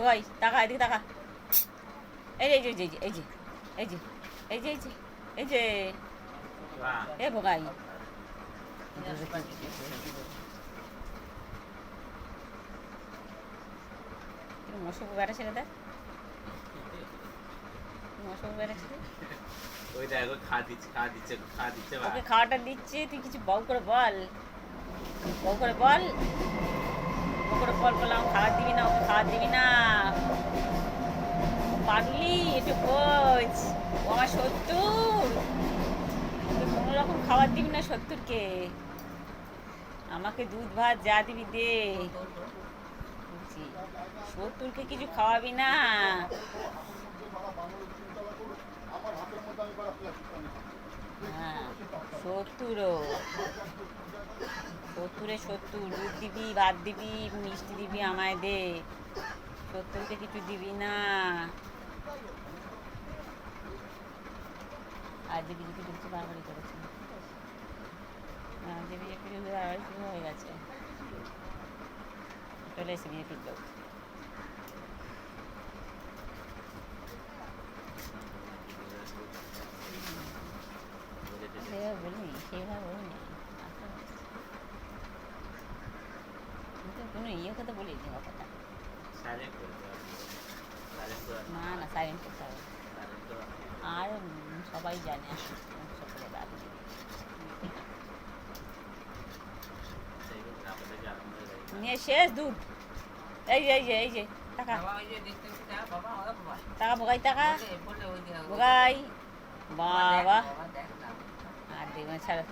ভোগাই টাকা এদিকে টাকা এই যে এই যে এই যে এই যে এই যে এই যে এই যে এ ভোগাই মশক বেড়া ছেড়ে দেয় মশক বেড়া ছেড়ে ওই দেখো খা দিচ্ছে খা দিচ্ছে খা দিচ্ছে ওকে খাওয়াটা দিচ্ছে তুই কিছু বউ করে বল। বউ করে বল। বউ করে বল বললাম খাবার দিবি না, ওকে খাবার দিবি না। পারলি? একটু খোঁজ। ও আমার সত্তর কোনো রকম খাবার দিবি না সত্তরকে আমাকে দুধ, ভাত যা দিবি দে। সত্তরকে কিছু খাওয়াবি না। হ্যাঁ সত্তরও সত্তরে সত্তর, দুধ দিবি, ভাত দিবি, মিষ্টি দিবি আমায় দে। সত্তরকে কিছু দিবি না। আর দিবি যদি কিছু বাড়াবাড়ি করেছে। হ্যাঁ দিবি একটু বাড়াবাড়ি শুরু হয়ে গেছে। চলে এসে বিয়ে লোক করে দাও সাইলেন্ট করে না না সাইলেন্ট করতে হবে সাইলেন্ট করে আর উম, সবাই জানে সকলে বাদ দিয়ে সেই গ্রামে থেকে আরম্ভ হয়ে যায় নিয়ে শেষ দুধ এই যে এই যে এই যে টাকা টাকা ভোগাই টাকা ভোগাই বাবা আর দেখবেন ছাড়া